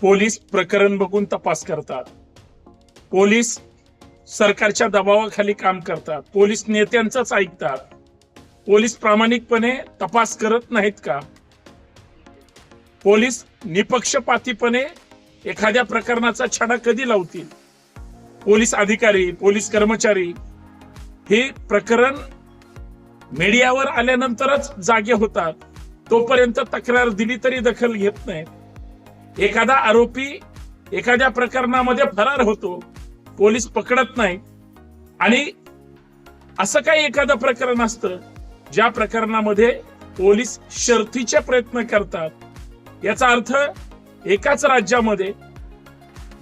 Police प्रकरण बघून तपास करतात. पोलीस सरकारच्या दबावाखाली काम करतात. पोलीस नेत्यांचाच ऐकतात. पोलीस प्रामाणिकपणे तपास करत नाहीत का? पोलीस निपक्षपातीपणे एखाद्या प्रकरणाचा छडा कधी लावतील? पोलीस अधिकारी पोलीस कर्मचारी हे प्रकरण मीडियावर आल्यानंतरच जागे होतात. तोपर्यंत तक्रार दिली तरी दखल घेत नाहीत. एखादा आरोपी एखाद्या प्रकरणामध्ये फरार होतो पोलीस पकडत नाही आणि असं काही एखादं प्रकरण असतं ज्या प्रकरणामध्ये पोलीस शर्थीचे प्रयत्न करतात. याचा अर्थ एकाच राज्यामध्ये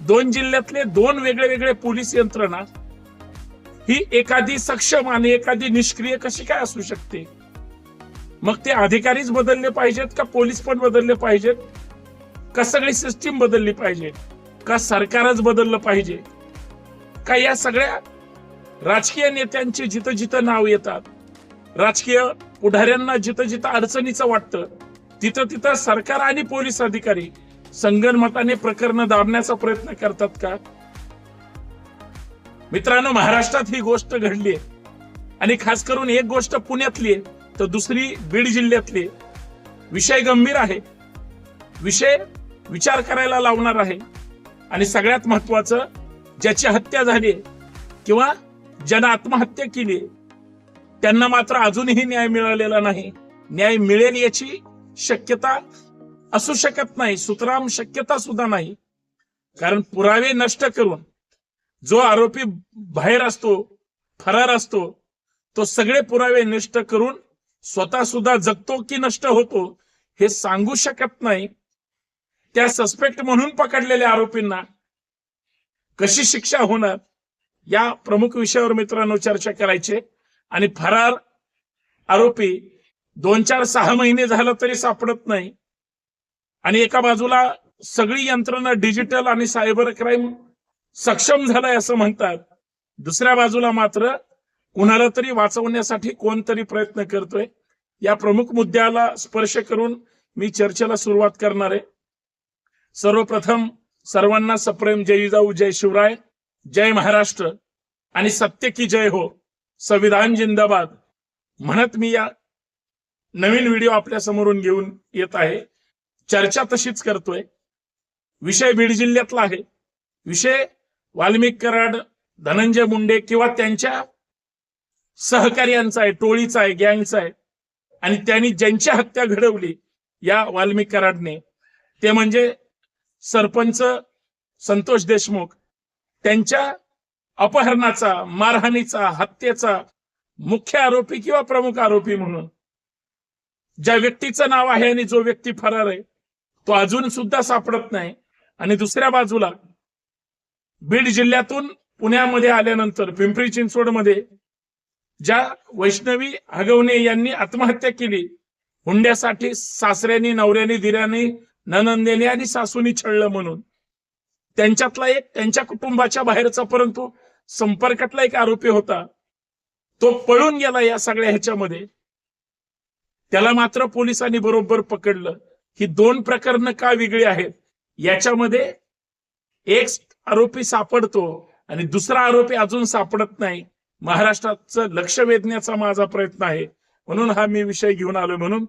दोन जिल्ह्यातले दोन वेगळे वेगळे पोलीस यंत्रणा ही एखादी सक्षम आणि एखादी निष्क्रिय कशी काय असू शकते? मग ते अधिकारीच बदलले पाहिजेत का पोलीस पण बदलले पाहिजेत? का सगळी सिस्टीम बदलली पाहिजे? का सरकारच बदललं पाहिजे? का या सगळ्या राजकीय नेत्यांची जिथं जिथं नाव येतात राजकीय पुढाऱ्यांना जिथं जिथं अडचणीचं वाटतं तिथं तिथं सरकार आणि पोलीस अधिकारी संगणमताने प्रकरण दाबण्याचा प्रयत्न करतात का? मित्रांनो महाराष्ट्रात ही गोष्ट घडली आहे. आणि खास करून एक गोष्ट पुण्यातली आहे तर दुसरी बीड जिल्ह्यातली विषय गंभीर आहे. विषय विचार करायला लावणार आहे. आणि सगळ्यात महत्वाचं ज्याची हत्या झाली किंवा ज्यानं आत्महत्या केली त्यांना मात्र अजूनही न्याय मिळालेला नाही. न्याय मिळेल याची शक्यता असू शकत नाही सुतराम शक्यता सुद्धा नाही. कारण पुरावे नष्ट करून जो आरोपी बाहेर असतो फरार असतो तो सगळे पुरावे नष्ट करून स्वतः सुद्धा जगतो की नष्ट होतो हे सांगू शकत नाही. त्या सस्पेक्ट म्हणून पकडलेल्या आरोपींना कशी शिक्षा होणार या प्रमुख विषयावर मित्रांनो चर्चा करायची. आणि फरार आरोपी दोन चार सहा महिने झालं तरी सापडत नाही. आणि एका बाजूला सगळी यंत्रणा डिजिटल आणि सायबर क्राईम सक्षम झालाय असं म्हणतात. दुसऱ्या बाजूला मात्र कुणाला तरी वाचवण्यासाठी कोणतरी प्रयत्न करतोय. या प्रमुख मुद्द्याला स्पर्श करून मी चर्चेला सुरुवात करणार आहे. सर्वप्रथम सर्वांना सप्रेम जय जाऊ जय शिवराय जय महाराष्ट्र आणि सत्य की जय हो संविधान जिंदाबाद म्हणत मी या नवीन व्हिडिओ आपल्या समोरून घेऊन येत आहे. चर्चा तशीच करतोय. विषय बीड जिल्ह्यातला आहे. विषय वाल्मिक कराड धनंजय मुंडे किंवा त्यांच्या सहकार्यांचा आहे टोळीचा आहे गँगचा आहे. आणि त्यांनी ज्यांची हत्या घडवली या वाल्मिक कराडने ते म्हणजे सरपंच संतोष देशमुख त्यांच्या अपहरणाचा मारहाणीचा हत्येचा मुख्य आरोपी किंवा प्रमुख आरोपी म्हणून ज्या व्यक्तीचं नाव आहे आणि जो व्यक्ती फरार आहे तो अजून सुद्धा सापडत नाही. आणि दुसऱ्या बाजूला बीड जिल्ह्यातून पुण्यामध्ये आल्यानंतर पिंपरी चिंचवडमध्ये ज्या वैष्णवी हगवणे यांनी आत्महत्या केली हुंड्यासाठी सासऱ्यानी नवऱ्यानी दिऱ्यानी ननंदेने आणि सासूनी छळलं म्हणून. त्यांच्यातला एक त्यांच्या कुटुंबाच्या बाहेरचा परंतु संपर्कातला एक आरोपी होता. तो पळून गेला या सगळ्या ह्याच्यामध्ये. त्याला मात्र पोलिसांनी बरोबर पकडलं. ही दोन प्रकरणं का वेगळी आहेत? याच्यामध्ये एक आरोपी सापडतो आणि दुसरा आरोपी अजून सापडत नाही. महाराष्ट्राचं लक्ष वेधण्याचा माझा प्रयत्न आहे. म्हणून हा मी विषय घेऊन आलोय म्हणून.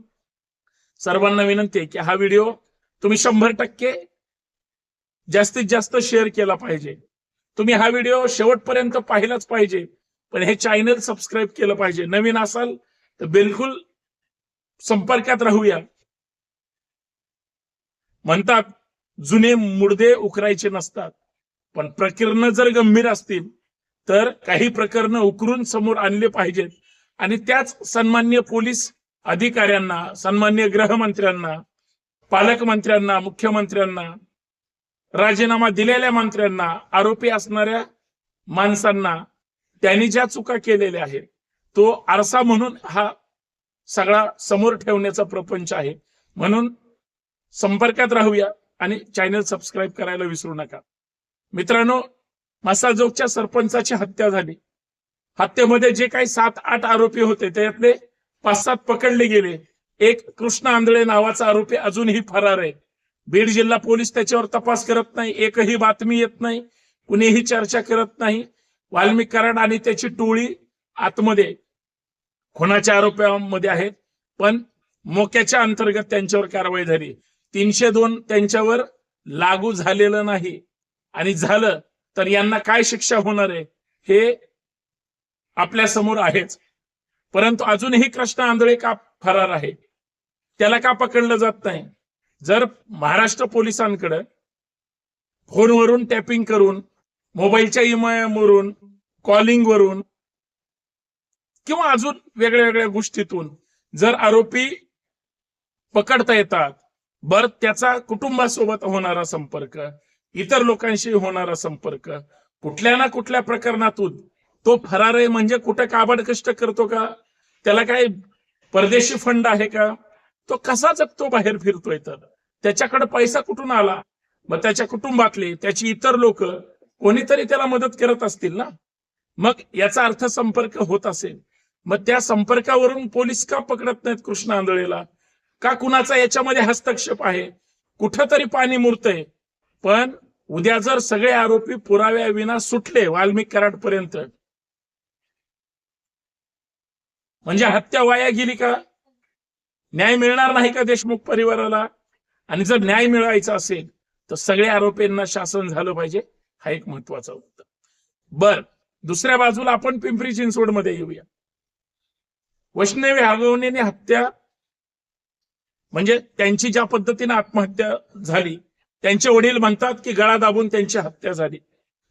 सर्वांना विनंती आहे की हा व्हिडिओ तुम्ही शंभर टक्के जास्तीत जास्त शेअर केला पाहिजे. तुम्ही हा व्हिडिओ शेवटपर्यंत पाहिलाच पाहिजे पण हे चॅनल सबस्क्राईब केलं पाहिजे. नवीन असाल तर बिलकुल संपर्कात राहूया. म्हणतात जुने मुडदे उकरायचे नसतात पण प्रकरण जर गंभीर असतील तर काही प्रकरणं उकरून समोर आणले पाहिजेत. आणि त्याच सन्मान्य पोलीस अधिकाऱ्यांना सन्मान्य गृहमंत्र्यांना पालकमंत्र्यांना मुख्यमंत्र्यांना राजीनामा दिलेल्या मंत्र्यांना आरोपी असणाऱ्या माणसांना त्यांनी ज्या चुका केलेल्या आहेत तो आरसा म्हणून हा सगळा समोर ठेवण्याचा प्रपंच आहे. म्हणून संपर्कात राहूया आणि चॅनल सबस्क्राईब करायला विसरू नका. मित्रांनो मसाजोगच्या सरपंचाची हत्या झाली. हत्येमध्ये जे काही सात आठ आरोपी होते त्यातले पाच सात पकडले गेले. एक कृष्ण आंधळे नावाचा आरोपी अजूनही फरार आहे. बीड जिल्हा पोलीस त्याच्यावर तपास करत नाही एकही बातमी येत नाही कुणीही चर्चा करत नाही. वाल्मिक कराड आणि त्याची टोळी आतमध्ये खुनाच्या आरोपामध्ये आहेत पण मोक्याच्या अंतर्गत त्यांच्यावर कारवाई झाली. तीनशे दोन त्यांच्यावर लागू झालेलं नाही. आणि झालं तर यांना काय शिक्षा होणार आहे हे आपल्यासमोर आहेच. परंतु अजूनही कृष्ण आंधळे का फरार आहे? त्याला का पकडलं जात नाही? जर महाराष्ट्र पोलिसांकडे फोनवरून टॅपिंग करून मोबाईलच्या इमायावरून कॉलिंग वरून किंवा अजून वेगळ्या वेगळ्या गोष्टीतून जर आरोपी पकडता येतात बर त्याचा कुटुंबासोबत होणारा संपर्क इतर लोकांशी होणारा संपर्क कुठल्या ना कुठल्या प्रकरणातून तो फरार आहे म्हणजे कुठं काबाड कष्ट करतो का? त्याला काय परदेशी फंड आहे का? तो कसा जगतो बाहेर फिरतोय तर? त्याच्याकडे पैसा कुठून आला? मग त्याच्या कुटुंबातले त्याची इतर लोक कोणीतरी त्याला मदत करत असतील ना? मग याचा अर्थ संपर्क होत असेल. मग त्या संपर्कावरून पोलीस का पकडत नाहीत कृष्ण आंधळेला? का कुणाचा याच्यामध्ये हस्तक्षेप आहे? कुठंतरी पाणी मुरतंय. पण उद्या जर सगळे आरोपी पुराव्याविना सुटले वाल्मिक कराड पर्यंत म्हणजे हत्या वाया गेली का? न्याय मिळणार नाही का देशमुख परिवाराला? आणि जर न्याय मिळवायचा असेल तर सगळ्या आरोपींना शासन झालं पाहिजे हा एक महत्त्वाचा मुद्दा. बर दुसऱ्या बाजूला आपण पिंपरी चिंचवडमध्ये येऊया. वैष्णवी हगवणेने हत्या म्हणजे त्यांची ज्या पद्धतीने आत्महत्या झाली त्यांचे वडील म्हणतात की गळा दाबून त्यांची हत्या झाली.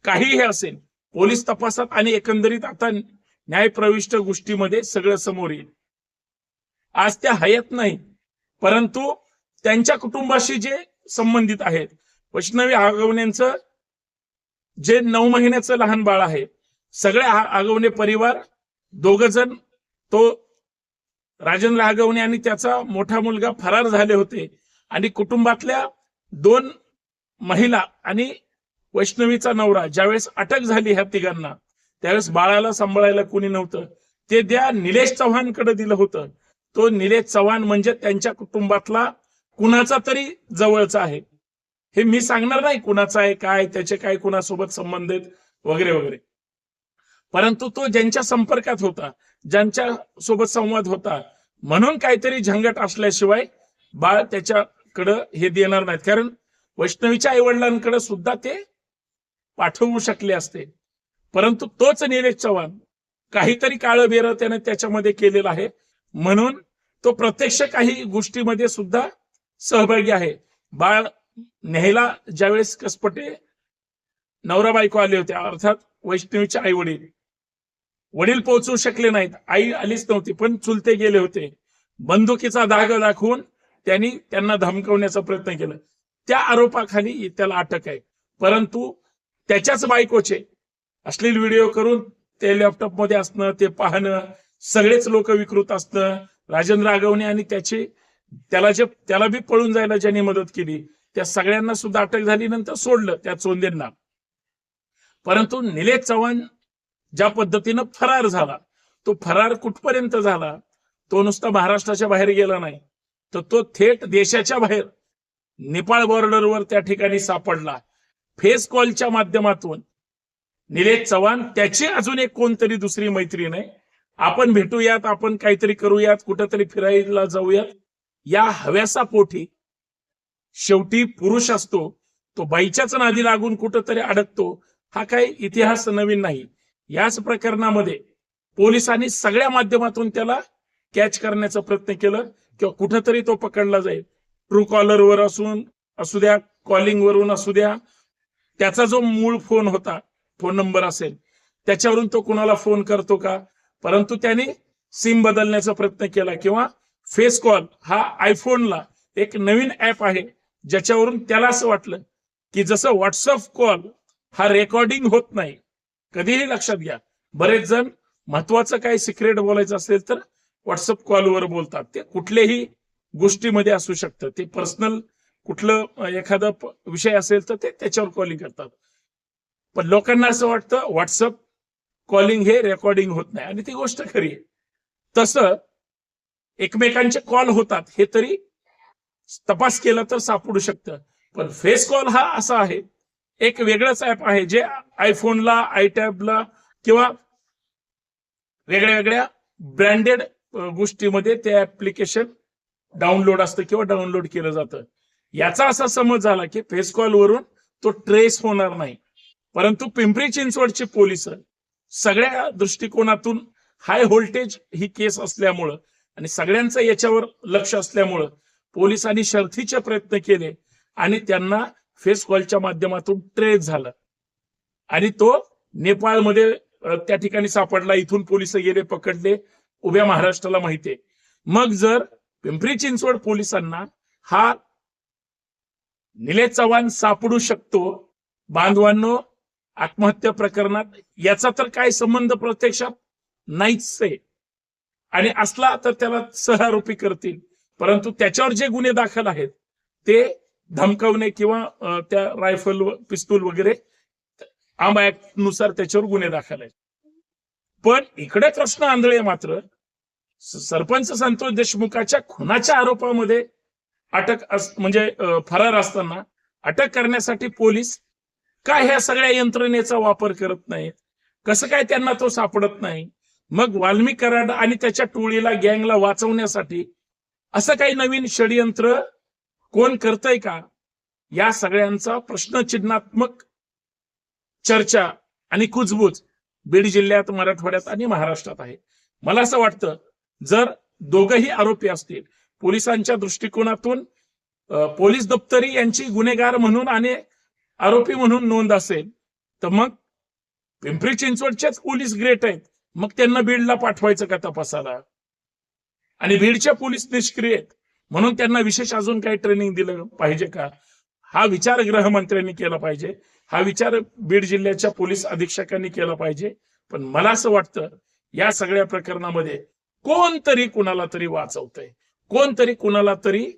काहीही असेल पोलीस तपासात आणि एकंदरीत आता न्यायप्रविष्ट गोष्टीमध्ये सगळं समोर येईल. आज त्या हयात नाही. परंतु त्यांच्या कुटुंबाशी जे संबंधित आहेत वैष्णवी आगवण्यांचं जे नऊ महिन्याचं लहान बाळ आहे सगळे आगवणे परिवार दोघ जण तो राजेंद्र आगवणे आणि त्याचा मोठा मुलगा फरार झाले होते आणि कुटुंबातल्या दोन महिला आणि वैष्णवीचा नवरा ज्यावेळेस अटक झाली ह्या तिघांना त्यावेळेस बाळाला सांभाळायला कोणी नव्हतं. ते त्या निलेश चव्हाणकडे दिलं होतं. तो निलेश चव्हाण म्हणजे त्यांच्या कुटुंबातला कुणाचा तरी जवळचा आहे. हे मी सांगणार नाही कुणाचा आहे काय त्याचे काय कुणासोबत संबंध आहेत वगैरे वगैरे. परंतु तो ज्यांच्या संपर्कात होता ज्यांच्या सोबत संवाद होता म्हणून काहीतरी झंगट असल्याशिवाय बाळ त्याच्याकडं हे देणार नाहीत. कारण वैष्णवीच्या आईवडिलांकडे सुद्धा ते पाठवू शकले असते. परंतु तोच निलेश चव्हाण काहीतरी काळं बेर त्याने त्याच्यामध्ये केलेलं आहे. म्हणून तो प्रत्यक्ष काही गोष्टीमध्ये सुद्धा सहभागी आहे. बाळ न्यायला ज्यावेळेस कसपटे नवरा बायको आले होते अर्थात वैष्णवीचे आई वडील. वडील पोहोचू शकले नाहीत आई आलीच नव्हती पण चुलते गेले होते. बंदुकीचा धाग दाखवून त्यांनी त्यांना धमकवण्याचा प्रयत्न केला. त्या आरोपाखाली त्याला अटक आहे. परंतु त्याच्याच बायकोचे अश्लील व्हिडिओ करून ते लॅपटॉपमध्ये असणं ते पाहणं सगळेच लोक विकृत असतं. राजेंद्र आगवणे आणि त्याचे त्याला जे त्याला बी पळून जायला ज्यांनी मदत केली त्या सगळ्यांना सुद्धा अटक झाली नंतर सोडलं त्या चोंदेंना. परंतु निलेश चव्हाण ज्या पद्धतीनं फरार झाला तो फरार कुठपर्यंत झाला? तो नुसता महाराष्ट्राच्या बाहेर गेला नाही. तर तो थेट देशाच्या बाहेर नेपाळ बॉर्डरवर त्या ठिकाणी सापडला. फेस कॉलच्या माध्यमातून निलेश चव्हाण त्याची अजून एक कोणतरी दुसरी मैत्रीण आहे आपण भेटूयात आपण काहीतरी करूयात कुठंतरी फिरायला जाऊयात. या हव्यासा पोटी शेवटी पुरुष असतो तो बाईच्याच नादी लागून कुठंतरी अडकतो हा काही इतिहास नवीन नाही. याच प्रकरणामध्ये पोलिसांनी सगळ्या माध्यमातून त्याला कॅच करण्याचा प्रयत्न केलं किंवा कुठंतरी तो पकडला जाईल. ट्रू कॉलरवर असून असू द्या कॉलिंग वरून असू द्या त्याचा जो मूळ फोन होता फोन नंबर असेल त्याच्यावरून तो कुणाला फोन करतो का? परंतु त्यांनी सिम बदलण्याचा प्रयत्न केला किंवा फेस कॉल हा आयफोनला एक नवीन ऍप आहे ज्याच्यावरून त्याला असं वाटलं की जसं व्हॉट्सअप कॉल हा रेकॉर्डिंग होत नाही. कधीही लक्षात घ्या. बरेच जण महत्वाचं काही सिक्रेट बोलायचं असेल तर व्हॉट्सअप कॉलवर बोलतात. ते कुठल्याही गोष्टीमध्ये असू शकतं. ते पर्सनल कुठलं एखादा विषय असेल तर ते त्याच्यावर कॉलिंग करतात. पण लोकांना असं वाटतं व्हॉट्सअप कॉलिंग हे रेकॉर्डिंग होत नाही. आणि ती गोष्ट खरी आहे. तसं एकमेकांचे कॉल होतात. हे तरी तपास केला तर सापडू शकतं. पण फेस कॉल हा असा आहे. एक वेगळंच ऍप आहे जे आयफोनला आयटॅबला किंवा वेगळ्या वेगळ्या ब्रँडेड गोष्टीमध्ये ते ऍप्लिकेशन डाउनलोड असतं किंवा डाउनलोड केलं जातं. याचा असा समज झाला की फेस कॉलवरून तो ट्रेस होणार नाही. परंतु पिंपरी चिंचवडची पोलीस सगळ्या दृष्टिकोनातून हाय व्होल्टेज ही केस असल्यामुळं आणि सगळ्यांचं याच्यावर लक्ष असल्यामुळं पोलिसांनी शर्थीचे प्रयत्न केले आणि त्यांना फेस कॉलच्या माध्यमातून ट्रेस झालं. आणि तो नेपाळमध्ये त्या ठिकाणी सापडला. इथून पोलीस गेले पकडले. उभ्या महाराष्ट्राला माहितीये मग जर पिंपरी चिंचवड पोलिसांना हा निलेश चव्हाण सापडू शकतो बांधवांनो आत्महत्या प्रकरणात याचा तर काय संबंध प्रत्यक्षात? नाहीच आहे. आणि असला तर त्याला सहआरोपी करतील. परंतु त्याच्यावर जे गुन्हे दाखल आहेत ते धमकावणे किंवा त्या रायफल पिस्तूल वगैरे आंबा ऍक्टनुसार त्याच्यावर गुन्हे दाखल आहेत. पण इकडे कृष्ण आंधळे मात्र सरपंच संतोष देशमुखाच्या खुनाच्या आरोपामध्ये अटक अस- म्हणजे फरार असताना अटक करण्यासाठी पोलीस काय ह्या सगळ्या यंत्रणेचा वापर करत नाहीत कसं काय त्यांना तो सापडत नाही? मग वाल्मी कराड आणि त्याच्या टोळीला गँगला वाचवण्यासाठी असं काही नवीन षडयंत्र कोण करतय का? या सगळ्यांचा प्रश्नचिन्हात्मक चर्चा आणि कुजबूज बीड जिल्ह्यात मराठवाड्यात आणि महाराष्ट्रात आहे. मला असं वाटतं जर दोघही आरोपी असतील पोलिसांच्या दृष्टिकोनातून पोलीस दप्तरी यांची गुन्हेगार म्हणून आणि आरोपी म्हणून नोंद असेल तर मग पिंपरी चिंचवडचेच पोलीस ग्रेट आहेत. मग त्यांना बीडला पाठवायचं का तपासाला? आणि बीडच्या पोलीस निष्क्रिय आहेत. म्हणून त्यांना विशेष अजून काही ट्रेनिंग दिलं पाहिजे का? हा विचार गृहमंत्र्यांनी केला पाहिजे. हा विचार बीड जिल्ह्याच्या पोलीस अधीक्षकांनी केला पाहिजे. पण मला असं वाटतं या सगळ्या प्रकरणामध्ये कोणतरी कुणाला तरी वाचवतंय. कोणतरी कुणाला तरी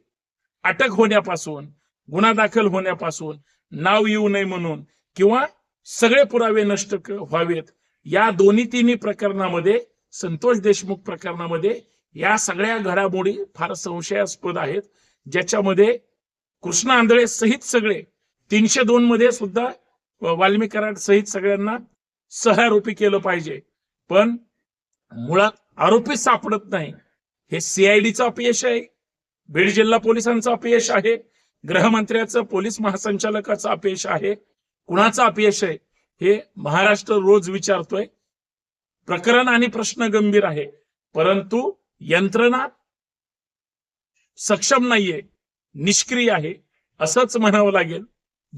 अटक होण्यापासून गुन्हा दाखल होण्यापासून नाव येऊ नये म्हणून. किंवा सगळे पुरावे नष्ट व्हावेत. या दोन्ही तिन्ही प्रकरणामध्ये संतोष देशमुख प्रकरणामध्ये या सगळ्या घडामोडी फार संशयास्पद आहेत. ज्याच्यामध्ये कृष्ण आंधळे सहित सगळे तीनशे दोन मध्ये सुद्धा वाल्मिक कराड सहित सगळ्यांना सहआरोपी केलं पाहिजे. पण मुळात आरोपी सापडत नाही. हे सीआयडीचं अपयश आहे. बीड जिल्हा पोलिसांचं अपयश आहे. गृहमंत्र्याचं पोलीस महासंचालकाचं अपयश आहे. कुणाचं अपयश आहे? हे महाराष्ट्र रोज विचारतोय. प्रकरण आणि प्रश्न गंभीर आहे. परंतु यंत्रणा सक्षम नाहीये. निष्क्रिय आहे. असंच म्हणावं लागेल.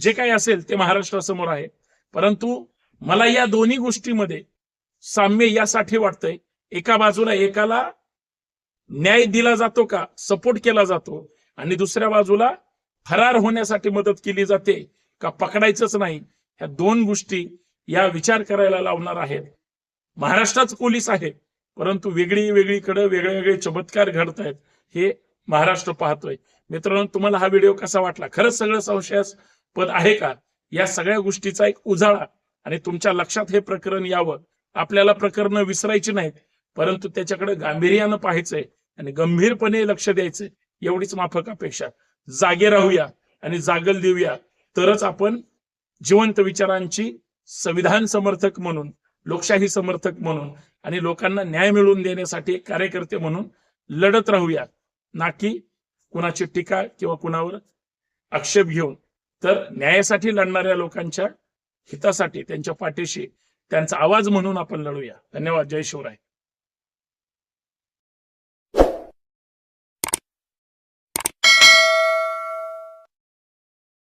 जे काही असेल ते महाराष्ट्रासमोर आहे. परंतु मला या दोन्ही गोष्टीमध्ये साम्य यासाठी वाटतंय. एका बाजूला एकाला न्याय दिला जातो का? सपोर्ट केला जातो. आणि दुसऱ्या बाजूला फरार होण्यासाठी मदत केली जाते का पकडायचंच नाही ह्या दोन गोष्टी या विचार करायला लावणार आहेत. महाराष्ट्राच पोलीस आहे परंतु वेगळी वेगळीकडे वेगळे वेगळे चमत्कार घडत आहेत हे महाराष्ट्र पाहतोय. मित्रांनो तुम्हाला हा व्हिडिओ कसा वाटला? खरंच सगळं संशयास्पद आहे का? या सगळ्या गोष्टीचा एक उजाळा आणि तुमच्या लक्षात हे प्रकरण यावं. आपल्याला प्रकरण विसरायची नाहीत परंतु त्याच्याकडे गांभीर्यानं पाहायचंय आणि गंभीरपणे लक्ष द्यायचंय एवढीच माफक अपेक्षा. जागे राहूया आणि जागल देऊया. तरच आपण जिवंत विचारांची संविधान समर्थक म्हणून लोकशाही समर्थक म्हणून आणि लोकांना न्याय मिळवून देण्यासाठी एक कार्यकर्ते म्हणून लढत राहूया. ना की कुणाची टीका किंवा कुणावर आक्षेप घेऊन. तर न्यायासाठी लढणाऱ्या लोकांच्या हितासाठी त्यांच्या पाठीशी त्यांचा आवाज म्हणून आपण लढूया. धन्यवाद. जय शिवराय.